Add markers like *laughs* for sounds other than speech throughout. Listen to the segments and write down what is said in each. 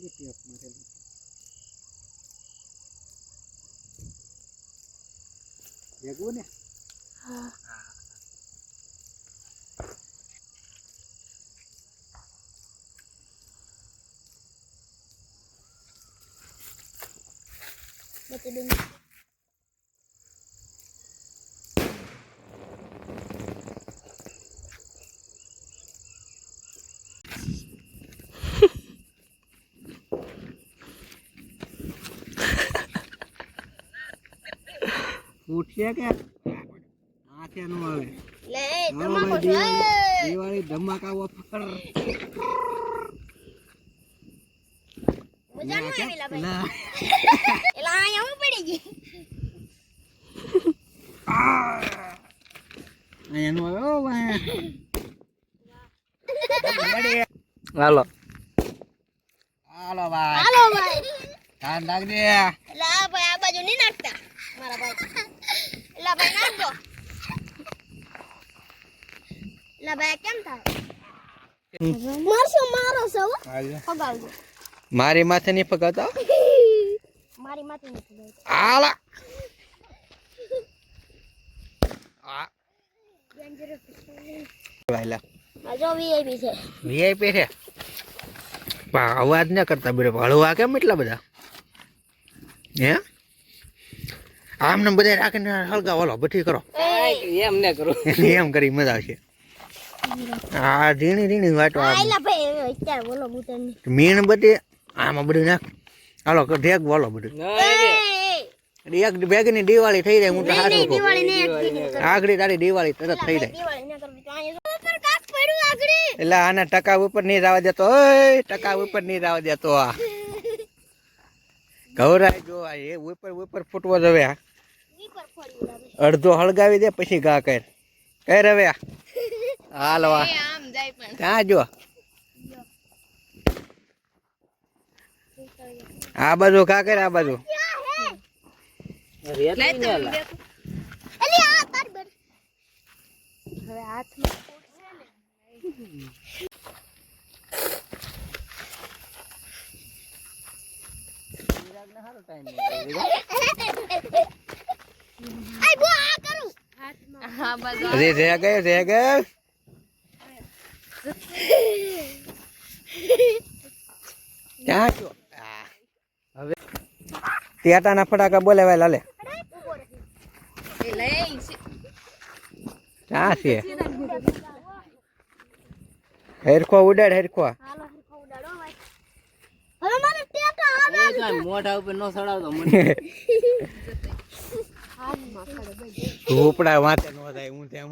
કેટલી ટેપ મારેલી ભેગું ને બચી દઉં ઉઠશે કે? હાથે નો આવે. લે ભાઈ, દિવાળી ધમાકા ઓફર મજા નો આવી ભાઈ? એલા અહીંયા હું પડી ગઈ? અહીંયા નો આવે ઓ ભાઈ. હાલો. હાલો ભાઈ. હાલો ભાઈ. ધ્યાન રાખજે. એલા આ ભાઈ આ બાજુ નહીં નાખતા. મારા ભાઈ. એલા ભાઈ નાખજો એલા ભાઈ કેમ થાય મારશો મારો છો હો. ફગાવજો મારી માથે નહીં ફગાતા મારી માથે નથી ફગાવતો આલા વાયલા જો વીઆઈપી છે વીઆઈપી છે અવાજ ન કરતા બેડે હળવા કેમ એટલા બધા હે આમને બધા રાખીને હલકા વાલો બઠી કરો. એમ ને કરો. એમ કરી મજા આવશે. આ ઝીણી ઝીણી વાટો મીણ બધી આમાં બધું નાખ. હાલો ઢેક બોલો બધું. એક બેગની દિવાળી થઈ જાય હું તો સારું કહું. દિવાળી ને એક દીકરી કરી. આગળ તારી દિવાળી તરત થઈ જાય. દિવાળી ને કરવી તો અહીંયા ઉપર કાચ પડ્યું આગળ. એટલે આના ટકા ઉપર નહીં રાવા દેતો. ઓય ટકા ઉપર નહીં રાવા દેતો આ. *laughs* ગૌરાય જો આ એ ઉપર ઉપર ફૂટવો જવે આ. અડધો હળગાવી દે પછી ઘા કર. કર હવે હાલવા આ. આમ જાય પણ. ત્યાં જો. આ બાજુ ઘા કર આ બાજુ. એલી આ તાર બર હવે હાથમાં આય બો આ કરું હજી રહે ગયો રહે ગયો ત્યાં જો હવે ટેટાના ફટાકા બોલાવાય લાલે. ક્યાં છે? હેરખો ઉડાડ હેરખો હાલો હરખો ઉડાડો ભાઈ. હવે મારે ટેટા આવે મોઢા ઉપર નો ચડાવતો મને. *laughs* ઝૂંપડા વાતે નો થાય હું ત્યાં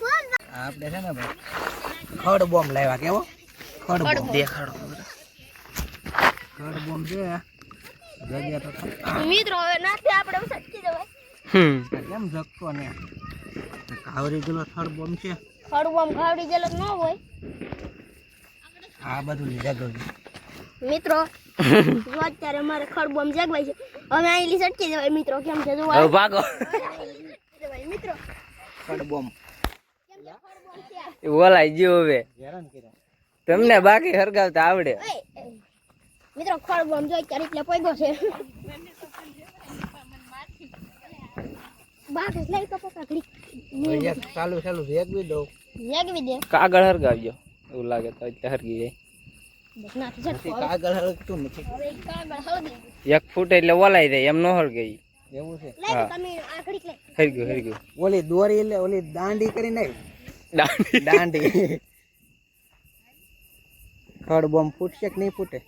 બોલ આપણે છે ને ભાઈ ખડ બોમ્બ લાવ્યા કેવો? ખડ બોમ્બ. દેખાડો ખડ બોમ્બ છે જગ્યા તો મિત્રો હવે નાથી આપણે સટકી જવાય. હમ. કેમ જગતો ને? કાવરી ગયેલો ખડ બોમ્બ છે. ખડ બોમ્બ કાવરી જેલો ન હોય. આ બધું લીધા ગયું. મિત્રો જો અત્યારે અમારે ખડબોમ જગવાય છે અમે અહીં સટકી જવાય મિત્રો. કેમ છે? જો હવે ભાગો. મિત્રો ખડબોમ બોલાય ગયો હવે. તમને બાકી હરગાવતા આવડે. મિત્રો ખડબોમ જો અત્યારે એટલે પોઈગો છે. બાકી લઈ તો એક ચાલુ ચાલુ વેગવી દઉં. વેગવી દે. કાગળ હરગાવજો. એવું લાગે તો એટલે હરગી જાય. એક ફૂટ એટલે ઓલાઈ જાય એમ ન હરગે એવું છે? લઈ તો તમે આકડી લઈ હરગ્યું હરગ્યું ઓલી દોરી એટલે ઓલી દાંડી કરી નાખી દાંડી. દાંડી. ખડ બોમ્બ ફૂટશે કે નહીં ફૂટે?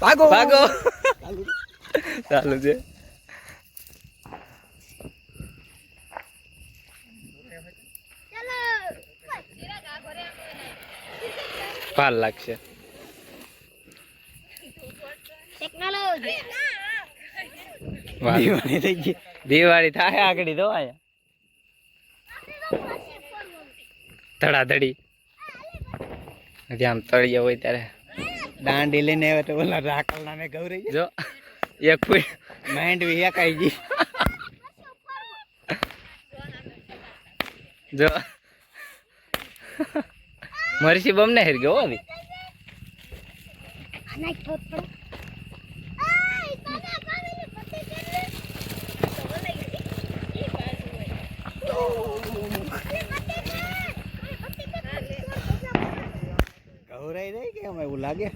ભાગો. ભાગો. ચાલુ. ચાલુ છે ચાલો ભાર લાગશે. ટેકનોલોજી દિવાળી થઈ ગઈ. દિવાળી થાય આગળ તો આયા ધડાધડી. હજી આમ તળિયે હોય ત્યારે. દાંડી લઈને આવ્યા તો ઓલા રાખલના ને ગૌરી જો એક ફૂટ માંડવી એકાઈ ગઈ. જો. મરસી બમ ને હેર ગયો હવે આના એક કે અમે એવું લાગે? ગૌરાઈ રહી કે? એમ એવું લાગે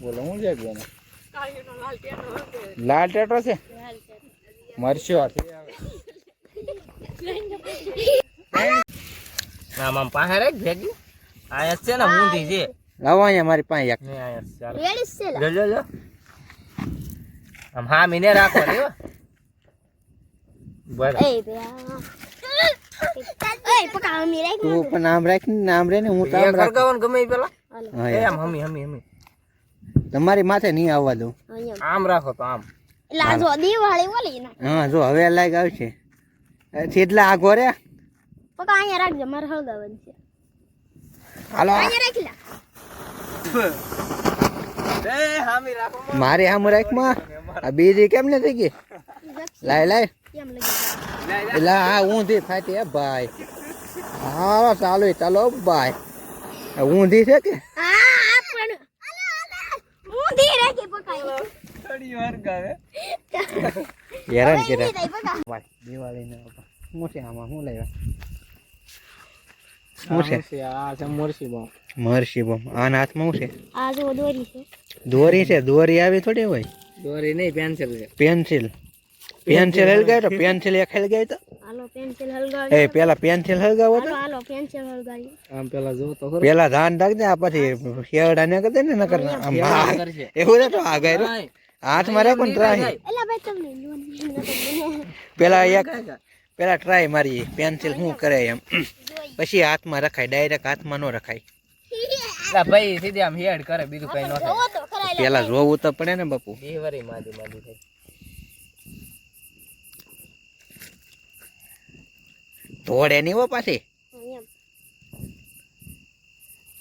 બોલો હું છે બેન લાલ ટેટો છે? મરશો આમ આમ પાસે રે ભેગી. આયસ છે ને ઊંધી છે. લાવો અહીંયા મારી પાસે એક. આયસ છે. જો જો જો આમ હા મીને રાખો રે બરાબર એ બે એ પકા રાખ તું પણ નામ રાખ ને નામ રે ને હું તો આમ એક રાખ. હરગાવાનું ગમે પેલા? હાલો. હા એ આમ હમી હમી હમી. તમારી માથે નહીં આવવા દઉં. આમ રાખો તો આમ. એટલે આ જો દિવાળી ઓલી ના. હા જો હવે લાઈક આવશે. છેટલા આગો રે પકા અહીંયા રાખજો મારે હળગાવન છે. હાલો. અહીંયા રાખી લા. મારે *laughs* હામી રાખો મારી. આમ રાખમાં આ બીજી કેમ ને થઈ ગઈ લાય લાય. કેમ લગી એટલે આ ઊંધી ફાટી હે ભાઈ. હા ચાલો ચાલો ભાઈ ઊંધી છે કે? હેરાન કર્યા. દિવાળી ને શું છે આમાં? શું લાવ્યા શું છે? આ છે મોરસી બમ. મહર્ષિ બમ. આના હાથમાં શું છે? આ જો દોરી છે. દોરી છે? દોરી આવી થોડી હોય? દોરી નહીં પેન્સિલ છે. પેન્સિલ પેન્સિલ હલગાય તો? પેન્સિલ એક હલગાય તો? હાલો પેન્સિલ હળગાવી એ પેલા પેન્સિલ હલગાવો તો. હાલો હાલો પેન્સિલ હલગાવી. આમ પેલા જો તો પેલા ધાન રાખજે આ પછી શેરડા ને કરી દે ને નકર આમ એવું છે તો આ ગાયરું હાથમાં રાખો ને ટ્રાય એલા ભાઈ તમને પેલા એક પેલા ટ્રાય મારી પેન્સિલ શું કરે એમ. પછી હાથમાં રખાય ડાયરેક્ટ હાથમાં ન રખાય. ભાઈ સીધી આમ હેડ કરે બીજું કઈ ન થાય. પેલા જોવું તો પડે ને બાપુ. બે વરી માદી માદી થાય ધોડે નહીં હો પાછી.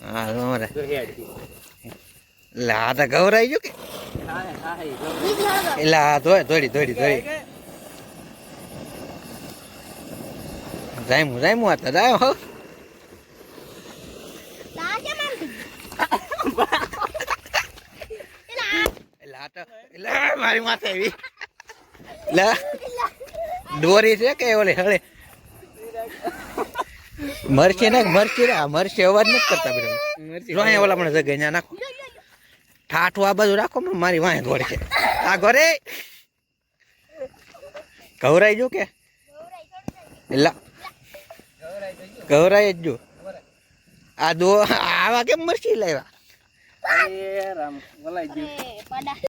હા એટલે તો ગવરાઈ ગયું કે? હા હા એટલે આ ધોય ધોડી ધોડી ધોડી જાયમું જાયમું આ તો હો. એટલે મારી માથે આવી. એટલે દોરી છે કે ઓલી હળે? મરચી ને મરચી રે આ મરચી અવાજ નથી કરતા બધા અહીંયા ઓલા મને જગ્યા ત્યાં નાખો. ઠાઠું આ બાજુ રાખો માં મારી વાંહે દોડી છે. આ ઘરે? ગવરાઈ જો કે? એટલે ગવરાઈ જ જો. આ દો આવા કેમ મરચી લાવ્યા.